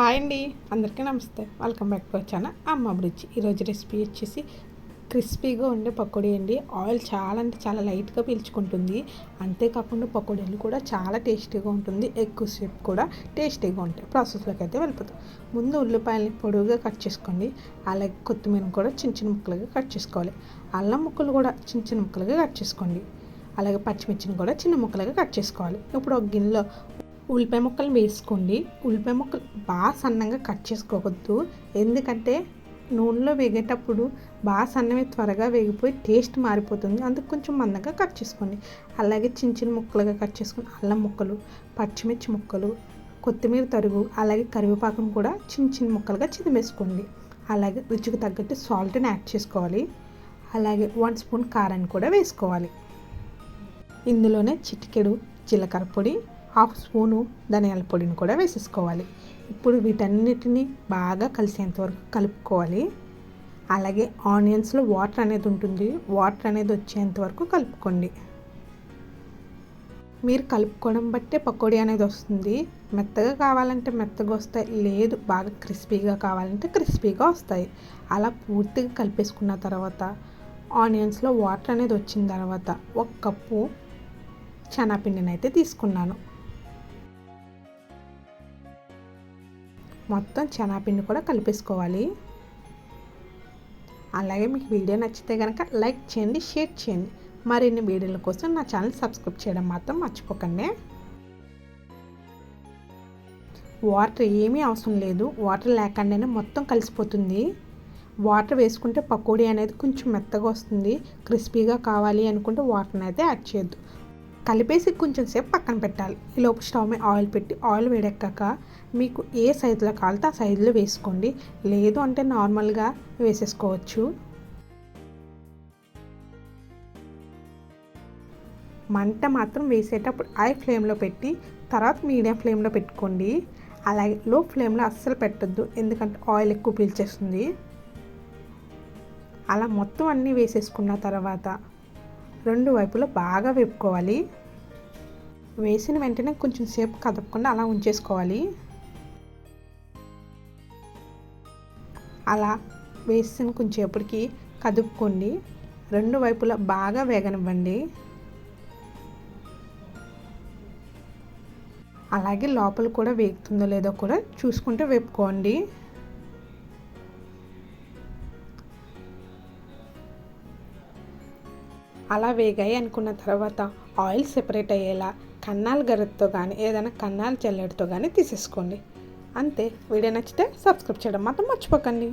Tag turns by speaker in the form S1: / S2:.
S1: Hi అండి. అందరికీ నమస్తే. వెల్కమ్ బ్యాక్ టు వచ్చాను అమ్మ బ్రిడ్జ్. ఈరోజు రెసిపీ వచ్చేసి క్రిస్పీగా ఉండే పకోడీ అండి. ఆయిల్ చాలా అంటే చాలా లైట్గా పీల్చుకుంటుంది. అంతేకాకుండా పకోడీలు కూడా చాలా టేస్టీగా ఉంటుంది. ఎక్కువసేపు కూడా టేస్టీగా ఉంటాయి. ప్రాసెస్లోకి అయితే వెళ్ళిపోతాం. ముందు ఉల్లిపాయలని పొడుగుగా కట్ చేసుకోండి. అలాగే కొత్తిమీర కూడా చిన్న చిన్న ముక్కలుగా కట్ చేసుకోవాలి. అల్లం ముక్కలు కూడా చిన్న చిన్న ముక్కలుగా కట్ చేసుకోండి. అలాగే పచ్చిమిర్చిని కూడా చిన్న ముక్కలుగా కట్ చేసుకోవాలి. ఇప్పుడు ఒక గిన్నెలో ఉల్లిపాయ ముక్కలు వేసుకోండి. ఉల్లిపాయ ముక్కలు బాగా సన్నంగా కట్ చేసుకోవద్దు. ఎందుకంటే నూనెలో వేగేటప్పుడు బాగా సన్నమే త్వరగా వేగిపోయి టేస్ట్ మారిపోతుంది. అందుకు కొంచెం మందంగా కట్ చేసుకోండి. అలాగే చిన్న చిన్న ముక్కలుగా కట్ చేసుకుని అల్లం ముక్కలు పచ్చిమిర్చి ముక్కలు కొత్తిమీర తరుగు అలాగే కరివేపాకును కూడా చిన్న చిన్న ముక్కలుగా చిదిమేసుకోండి. అలాగే రుచికి తగ్గట్టు సాల్ట్ని యాడ్ చేసుకోవాలి. అలాగే వన్ స్పూన్ కారాన్ని కూడా వేసుకోవాలి. ఇందులోనే చిటికెడు జీలకర్ర పొడి హాఫ్ స్పూను ధనియాల పొడిని కూడా వేసేసుకోవాలి. ఇప్పుడు వీటన్నిటిని బాగా కలిసేంత వరకు కలుపుకోవాలి. అలాగే ఆనియన్స్లో వాటర్ అనేది ఉంటుంది. వాటర్ అనేది వచ్చేంత వరకు కలుపుకోండి. మీరు కలుపుకోవడం బట్టే పకోడీ అనేది వస్తుంది. మెత్తగా కావాలంటే మెత్తగా వస్తాయి. లేదు బాగా క్రిస్పీగా కావాలంటే క్రిస్పీగా వస్తాయి. అలా పూర్తిగా కలిపేసుకున్న తర్వాత ఆనియన్స్లో వాటర్ అనేది వచ్చిన తర్వాత ఒక కప్పు శనగపిండిని అయితే తీసుకున్నాను. మొత్తం శనగపిండి కూడా కలిపేసుకోవాలి. అలాగే మీకు వీడియో నచ్చితే కనుక లైక్ చేయండి షేర్ చేయండి. మరిన్ని వీడియోల కోసం నా ఛానల్ సబ్స్క్రైబ్ చేయడం మాత్రం మర్చిపోకండి. వాటర్ ఏమీ అవసరం లేదు. వాటర్ లేకుండానే మొత్తం కలిసిపోతుంది. వాటర్ వేసుకుంటే పకోడీ అనేది కొంచెం మెత్తగా వస్తుంది. క్రిస్పీగా కావాలి అనుకుంటే వాటర్ని అయితే యాడ్ చేయొద్దు. కలిపేసి కొంచెం సేపు పక్కన పెట్టాలి. ఈ స్టవ్ మీద ఆయిల్ పెట్టి ఆయిల్ వేడెక్కాక మీకు ఏ సైజులో కావాలితే ఆ సైజులో వేసుకోండి. లేదు అంటే నార్మల్గా వేసేసుకోవచ్చు. మంట మాత్రం వేసేటప్పుడు హై ఫ్లేమ్లో పెట్టి తర్వాత మీడియం ఫ్లేమ్లో పెట్టుకోండి. అలాగే లో ఫ్లేమ్లో అస్సలు పెట్టద్దు. ఎందుకంటే ఆయిల్ ఎక్కువ పీల్చేస్తుంది. అలా మొత్తం అన్నీ వేసేసుకున్న తర్వాత రెండు వైపులా బాగా వేపుకోవాలి. వేసిన వెంటనే కొంచెం సేపు కదపకుండా అలా ఉంచేసుకోవాలి. అలా వేసిన కొంచెంసేపటికి కదుపుకోండి. రెండు వైపులా బాగా వేగనివ్వండి. అలాగే లోపల కూడా వేగుతుందో లేదో కూడా చూసుకుంటే వేపుకోండి. అలా వేగాయి అనుకున్న తర్వాత ఆయిల్ సెపరేట్ అయ్యేలా కన్నాల గరిటతో కానీ ఏదైనా కన్నాల జల్లెడతో కానీ తీసేసుకోండి. అంతే. వీడియో నచ్చితే సబ్స్క్రైబ్ చేయడం మాత్రం మర్చిపోకండి.